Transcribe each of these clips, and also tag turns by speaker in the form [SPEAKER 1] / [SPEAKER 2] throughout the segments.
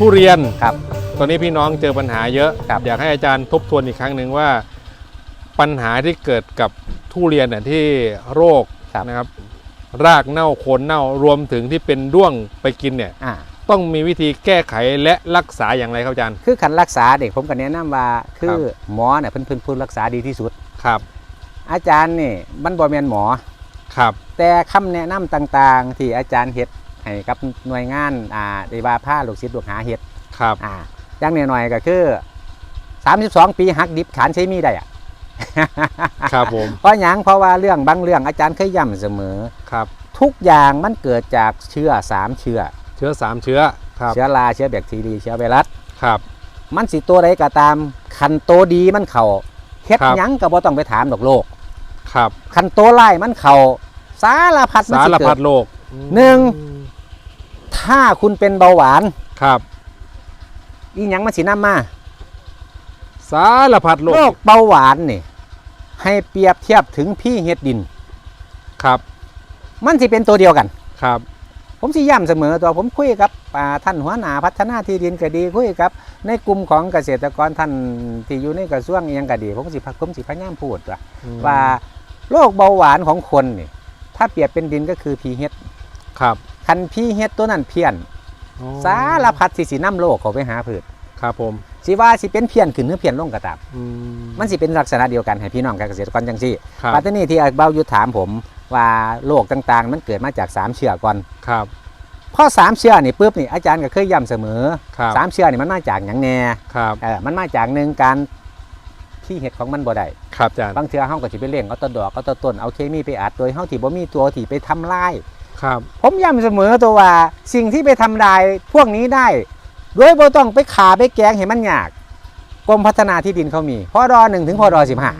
[SPEAKER 1] ทุเรียน
[SPEAKER 2] ครับ
[SPEAKER 1] ตอนนี้พี่น้องเจอปัญหาเยอะ
[SPEAKER 2] ครับ
[SPEAKER 1] อยากให้อาจารย์ทบทวนอีกครั้งหนึ่งว่าปัญหาที่เกิดกับทุเรียนน่ะที่โรค
[SPEAKER 2] ครับ
[SPEAKER 1] นะครับ รากเน่าโคนเน่ารวมถึงที่เป็นด้วงไปกินเนี่ย
[SPEAKER 2] อ่า
[SPEAKER 1] ต้องมีวิธีแก้ไขและรักษาอย่างไรครับอาจารย์
[SPEAKER 2] คือคันรักษาเด็กผมก็แนะนำว่าคื
[SPEAKER 1] ครั
[SPEAKER 2] อบ หมอเนี่ยเพิ่นเพิ่นพูดรักษาดีที่สุด
[SPEAKER 1] ครับ
[SPEAKER 2] อาจารย์นี่มันบ่แม่นหมอ
[SPEAKER 1] ครับ
[SPEAKER 2] แต่คำแนะนำต่างๆ ที่อาจารย์เฮ็ด ให้กับหน่วยงานอ่าได้ว่าผ้าลูกศิษย์ลูกหาเฮ็ด
[SPEAKER 1] ครับ
[SPEAKER 2] อ่าอย่างน้อยๆก็คือ 32 ปีหักดิบขานใช้มีได้อะ
[SPEAKER 1] ครับผม
[SPEAKER 2] เพราะหยังเพราะว่าเรื่องบางเรื่องอาจารย์เคยย้ำเสมอ
[SPEAKER 1] ครับ
[SPEAKER 2] ทุกอย่างมันเกิดจากเชื้อสามเชื้อ
[SPEAKER 1] เชื้อสามเชื้อครับ
[SPEAKER 2] เชื้อราเชื้อแบคทีเรียเชื้อไวรัส
[SPEAKER 1] ครับ
[SPEAKER 2] มันสิตัวใดก็ตาม คันโตดีมันเข่าเฮ็ด
[SPEAKER 1] ครับ
[SPEAKER 2] หยังก็บ่ต้องไปถามดอกโลก
[SPEAKER 1] ครับ
[SPEAKER 2] คันโตไล่มันเข่าสารพัดมัน
[SPEAKER 1] สา
[SPEAKER 2] สิ
[SPEAKER 1] ร
[SPEAKER 2] เกิ
[SPEAKER 1] พั
[SPEAKER 2] ด
[SPEAKER 1] ด โรค
[SPEAKER 2] หนึ่ง ถ้าคุณเป็นเบาหวาน
[SPEAKER 1] ครับ
[SPEAKER 2] อีหยังมันสินำมา
[SPEAKER 1] สารพัดโร
[SPEAKER 2] โร
[SPEAKER 1] ค
[SPEAKER 2] คเบาหวานนี่ ให้เปรียบเทียบถึงพี่เฮ็ดดิน
[SPEAKER 1] ครับ
[SPEAKER 2] มันสิเป็นตัวเดียวกัน
[SPEAKER 1] ครับ
[SPEAKER 2] ผมสิย้ำเสมอตัวผมคุยกับอ่าท่านหัวหน้าพัฒนาที่ดินก็ดีคุยกับ ในกลุ่มของเกษตรกรท่านที่อยู่ในกระทรวงอิหยังก็ดี ผมสิผมสิพยายามพูดว่า
[SPEAKER 1] อืม
[SPEAKER 2] ว่าโรคเบาหวานของคนนี่ถ้าเปรียบเป็นดินก็คือพีเฮ็ด
[SPEAKER 1] ครับ
[SPEAKER 2] คันพีเฮ็ดตัวนั้นเพี้ยน
[SPEAKER 1] อ๋อ
[SPEAKER 2] สารพัดสิสิน้ำโลกเขาไปหาพืช
[SPEAKER 1] ครับผม
[SPEAKER 2] สิว่าสิเป็นเพี้ยนขึ้นหรือเพี้ยนลงก็ตาม
[SPEAKER 1] อื
[SPEAKER 2] มันสิเป็นลักษณะเดียวกันให้พี่น้องเกษตรกรจังซี่
[SPEAKER 1] ครับ
[SPEAKER 2] ปัตตานีที่เบายุทธถามผมว่าโรคต่างๆ มันเกิดมาจากสามเชื้อก่อน
[SPEAKER 1] ครับ
[SPEAKER 2] พอสามเชื้อนี่ปุ๊บนี่อาจารย์ก็เคยย้ำเสมอ
[SPEAKER 1] ครับ
[SPEAKER 2] สามเชื้อนี่มันมาจากหยังแน่
[SPEAKER 1] ครับ
[SPEAKER 2] เออมันมาจากหนึ่งการที่เห็ดของมันบ่ได้
[SPEAKER 1] ครับอาจารย์
[SPEAKER 2] บางเทื่อเฮาก็สิไปเลี้ยงเอาแตะดอกเอาแตะต้นเอาเคมีไปอัดโดยเฮาที่บ่มีตัวที่ไปทำลาย
[SPEAKER 1] ครับ
[SPEAKER 2] ผมย้ำเสมอตัวว่าสิ่งที่ไปทำลายพวกนี้ได้ โดยบ่ต้องไปขาไปแกงให้มันยากกรมพัฒนาที่ดินเขามีพอดอหนึ่งถึงพอดอสิบห้า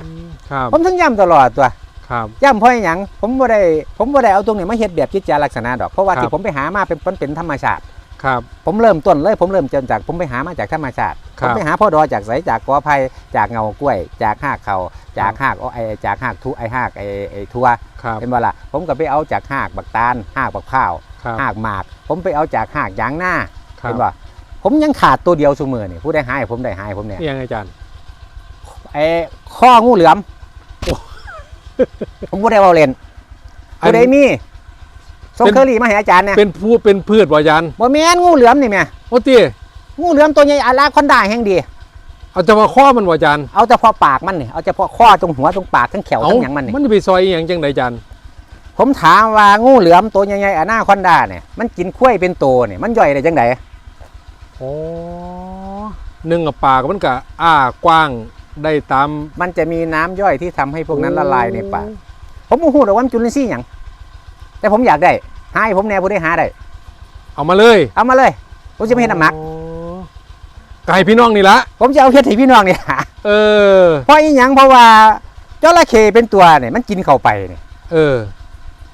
[SPEAKER 1] ครับ
[SPEAKER 2] ผมถึงย้ำตลอดตัว
[SPEAKER 1] ครับ
[SPEAKER 2] ย้ำเพราะหยังผมบ่ได้ผมบ่ได้เอาตรงนี้มาเฮ็ดแบบกิจจาลักษณะดอกเพราะว่า
[SPEAKER 1] ครับ
[SPEAKER 2] ที่ผมไปหามาเป็นมันเป็นธรรมชาติ
[SPEAKER 1] ครับ
[SPEAKER 2] ผมเริ่มต้นเลยผมเริ่มจนจากผมไปหามาจากธรรมชาติ
[SPEAKER 1] ค
[SPEAKER 2] ผ
[SPEAKER 1] รับ
[SPEAKER 2] มไปหาพ่อดอจากไสจากกอไผ่จากเงากล้วย จากหากเขา จากหากอ้อไอจากหากทุไอหากไอไอทั่ว
[SPEAKER 1] ครับ
[SPEAKER 2] เป็นว่าล่ะผมก็ไปเอาจากหากบักตาลหากบักข้าว
[SPEAKER 1] ครับ
[SPEAKER 2] หากหมาก ผมไปเอาจากหากยางหน้า
[SPEAKER 1] ครับ
[SPEAKER 2] เป็นว่าผมยังขาดตัวเดียวเสมอนี่ผู้ได้หายผมได้หายผมเนี่ย
[SPEAKER 1] นี่ยังไงอาจารย์
[SPEAKER 2] ไอข้องูเหลือมผมผู้ได้เว่าเล่นผู้ใดมีส่งเคอรี่มาให้อาจารย์เนี่ย
[SPEAKER 1] เป็นผู้เป็นพืชวะอาจารย์
[SPEAKER 2] บ่แม่นงูเหลือมนี่แม่
[SPEAKER 1] โอ้ตี
[SPEAKER 2] งูเหลือมตัวใหญ่อาลาคอนดาแห่งดี
[SPEAKER 1] เอาจะมาข้อมันวะอาจารย์
[SPEAKER 2] เอาเฉพาะปากมันนี่เอาเฉพาะข้อตรงหัวตรงปากทั้งแขวทั้งหยังมันนี่
[SPEAKER 1] มันจะไปซอยอหย่างจังไดอาจารย์
[SPEAKER 2] ผมถามว่างูเหลือมตัวใหญ่ๆอนาคอนดาเนี่ยมันกินข้วยเป็นโตเนี่ยมันย่อยได้จังได
[SPEAKER 1] โอ้หนึ่งกับปากมันก็อ้ากว้างได้ตาม
[SPEAKER 2] มันจะมีน้ำย่อยที่ทำให้พวกนั้นละลายในปากผมบ่ฮู้หรอกว่ามันจุลินทรีย์หยังแต่ผมอยากได้หาให้ผมแน่ผู้ได้หาได้
[SPEAKER 1] เอามาเลย
[SPEAKER 2] เอามาเลยผมจะไม่เห็นน้ำหมัก
[SPEAKER 1] โอ้ไก่พี่น้องนี่ละ
[SPEAKER 2] ผมจะเอาเฮ็ดให้พี่น้องนี่หา
[SPEAKER 1] เออ
[SPEAKER 2] เพราะอีหยังเพราะว่าจระเข้เป็นตัวเนี่ยมันกินเข้าไปเนี่ย
[SPEAKER 1] เออ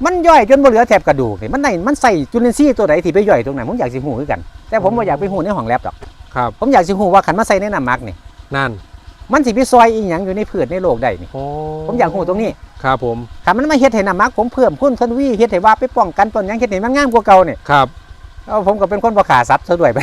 [SPEAKER 2] มันย่อยจนบ่เหลือแถบกระดูกเนี่ยมันได้มันใส่จุลินทรีย์ตัวไหนที่ไปย่อยตรงไหนผมอยากสิฮู้คือกัน แต่ผมบ่อยากไปฮู้ในห้องแลบดอก
[SPEAKER 1] ครับ
[SPEAKER 2] ผมอยากสิฮู้ว่าคันมาใส่ในน้ำหมักนี่
[SPEAKER 1] นั่น
[SPEAKER 2] มันสิไปซอยอีหยังอยู่ในพืชในโลกได้นี่
[SPEAKER 1] โอ้
[SPEAKER 2] ผมอยากฮู้ตรงนี้
[SPEAKER 1] ครับผม
[SPEAKER 2] ถ้ามันมาเฮ็ดให้น้ำหมัก ผมเพิ่มพุ่นทนวีเฮ็ดให้ว่าไปป้องกันต้นหยังเฮ็ดให้มันงามกว่าเก่านี่
[SPEAKER 1] ครับ
[SPEAKER 2] เอาผมก็เป็นคนบ่ขาสัตว์ซะด้วยไป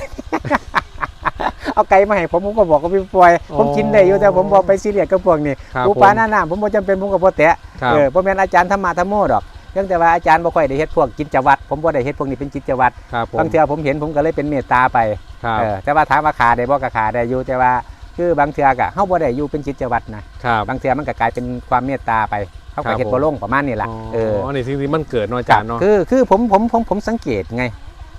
[SPEAKER 2] เอาไก่มาให้ผมผมก็บอกว่าพี่ปล่อยผมกินได้อยู่แต่ผมบ่ไปซีเรียสกับพวกนี้
[SPEAKER 1] ครับ
[SPEAKER 2] ปู
[SPEAKER 1] ผม
[SPEAKER 2] ปลาหน้าน้ำผมบ่จำเป็นผมก็บ่แตะ
[SPEAKER 1] ครับ
[SPEAKER 2] เออบ่แม่นอาจารย์ธรรมะธรรมโมดอกเพียงแต่ว่าอาจารย์บ่ค่อยได้เฮ็ดพวกกิจวัตรผมบ่ได้เฮ็ดพวกนี้เป็นกิจวัตร
[SPEAKER 1] ครับผม
[SPEAKER 2] บางเทื่อผมเห็นผมก็เลยเป็นเมตตาไป
[SPEAKER 1] ครับ
[SPEAKER 2] เออแต่ว่าถามว่าขาได้บ่ก็ขาได้อยู่แต่ว่าคือบางเทื่อก็เฮาบ่ได้อยู่เป็นกิจวัตรนะครับบางเทื่อมันก็กลายเป็นความเมตตาไปเขา
[SPEAKER 1] ครั
[SPEAKER 2] ก็
[SPEAKER 1] บ
[SPEAKER 2] เฮ็ด
[SPEAKER 1] ผม
[SPEAKER 2] บ่ลงประมาณนี้ล่ะเออ
[SPEAKER 1] อ๋อนี่สิ่งที่มันเกิดเนาะอาจารย์เนาะ
[SPEAKER 2] คือคือผมผมผมผมสังเกตไง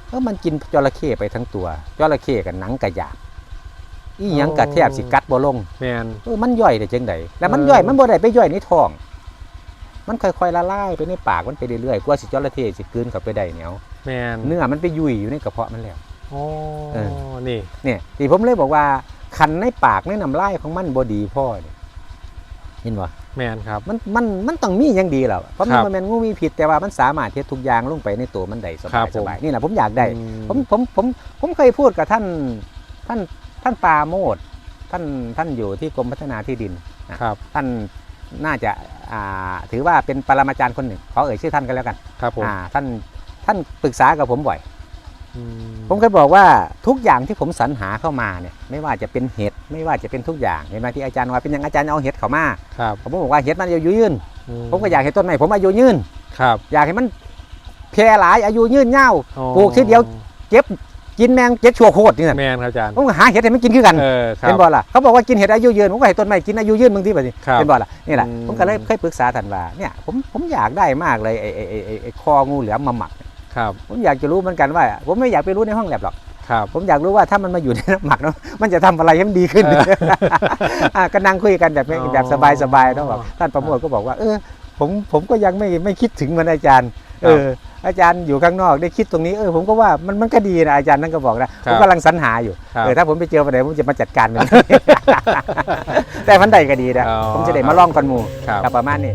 [SPEAKER 2] เออมันกินจระเข้ไปทั้งตัวจระเข้กับหนังกระหยาบ อีหยังกะแทบสิกัดบ่ลง
[SPEAKER 1] แมน
[SPEAKER 2] เออมันย่อยได้จังไดแล้วมัน
[SPEAKER 1] เออ
[SPEAKER 2] ย่อยมันบ่ได้ไปย่อยในท้อง มันค่อยๆละลายไปในปากมันไปเรื่อยๆกว่าสิจระเข้สิกลืนเข้าไปได้เหนียว
[SPEAKER 1] แมน
[SPEAKER 2] เนื้อมันไปยุ่ยอยู่ในกระเพาะมันแล้ว
[SPEAKER 1] โอ้
[SPEAKER 2] เอ
[SPEAKER 1] นี่
[SPEAKER 2] เนี่ยที่ผมเลยบอกว่าคันในปากในน้ำลายของมันบ่ดีพ่อเนี่ยเห็นบ่
[SPEAKER 1] แมนครับ
[SPEAKER 2] มันมันมันต้องมีอย่างดีแล้วเพราะมัน
[SPEAKER 1] ครับ
[SPEAKER 2] บ่แม่นงูมีผิดแต่ว่ามันสามารถเฮ็ดทุกอย่างลงไปในตัวมันได้ส
[SPEAKER 1] ครับา
[SPEAKER 2] ย
[SPEAKER 1] ผม
[SPEAKER 2] สบายนี่แหละผมอยากได้
[SPEAKER 1] อื
[SPEAKER 2] ผมผมผมผมเคยพูดกับท่านท่าน ท่านปราโมดท่านท่านอยู่ที่กรมพัฒนาที่ดิน
[SPEAKER 1] ครับ
[SPEAKER 2] ท่านน่าจะอ่าถือว่าเป็นปรมาจารย์คนหนึ่งขอเอ่ยชื่อท่านกันแล้วกัน
[SPEAKER 1] ครับผม
[SPEAKER 2] อ่าท่านท่านปรึกษากับผมบ่อย
[SPEAKER 1] อืม
[SPEAKER 2] ผมเคยบอกว่าทุกอย่างที่ผมสรรหาเข้ามาเนี่ยไม่ว่าจะเป็นเห็ดไม่ว่าจะเป็นทุกอย่างเห็นไหมที่อาจารย์ว่าเป็นอย่างอาจารย์เอาเห็ดเข้ามา
[SPEAKER 1] ครับ
[SPEAKER 2] ผมบอกว่าเห็ดมันอายุยืน
[SPEAKER 1] อื
[SPEAKER 2] ผมก็อยากเห็นต้นไม้ผมอายุยืน
[SPEAKER 1] ครับ
[SPEAKER 2] อยากให้มันแพร่หลายอายุยืนยาว
[SPEAKER 1] อ๋อ
[SPEAKER 2] ปลูกทีเดียวเก็บ กินแมงเจ็ดชั่วโคตรนี่น่ะ
[SPEAKER 1] แมนครับอาจารย์
[SPEAKER 2] ผมก็หาเห็ดให้มันกินคือกัน
[SPEAKER 1] เออครั
[SPEAKER 2] เป็น
[SPEAKER 1] บ
[SPEAKER 2] บ่ล่ะเขาบอกว่ากินเห็ดอายุยืนผมก็ให้ต้นไม้กินอายุยืนบางทีแบบนี้
[SPEAKER 1] ครับ
[SPEAKER 2] เป็นบ่ล่ะนี่แหละ
[SPEAKER 1] อืม
[SPEAKER 2] ผมก็เลยเคยปรึกษาท่านว่าเนี่ยผมผมอยากได้มากเลยไอ้ไอ้ไอ้ไอ้ไอ้คองูเหลือมมาหมัก
[SPEAKER 1] ครับ
[SPEAKER 2] ผมอยากจะรู้เหมือนกันว่า ผมไม่อยากไปรู้ในห้องแลบหรอก
[SPEAKER 1] ครับ
[SPEAKER 2] ผมอยากรู้ว่าถ้ามันมาอยู่ในน้ำหมักเนาะมันจะทำอะไรให้มันดีขึ้น
[SPEAKER 1] เออ
[SPEAKER 2] อะก็นั่งคุยกันแบบไม่
[SPEAKER 1] อ๋อ
[SPEAKER 2] แบบสบายๆเนาะบอกท่านประโมทก็บอกว่าเออ ผมผมก็ยังไม่ไม่คิดถึงเหมันอาจารย์ เออ อาจารย์อยู่ข้างนอกได้คิดตรงนี้เออผมก็ว่ามันมันก็ดีนะอาจารย์นั่นก็บอกนะผมกำลังสรรหาอยู่
[SPEAKER 1] ครับ
[SPEAKER 2] เออถ้าผมไปเจอวันไหนผมจะมาจัดการมันแต่มันใดก็ดีนะ
[SPEAKER 1] อ๋อ
[SPEAKER 2] ผมจะได้มาล่องกันหมู
[SPEAKER 1] ครับ
[SPEAKER 2] กับประมาณนี้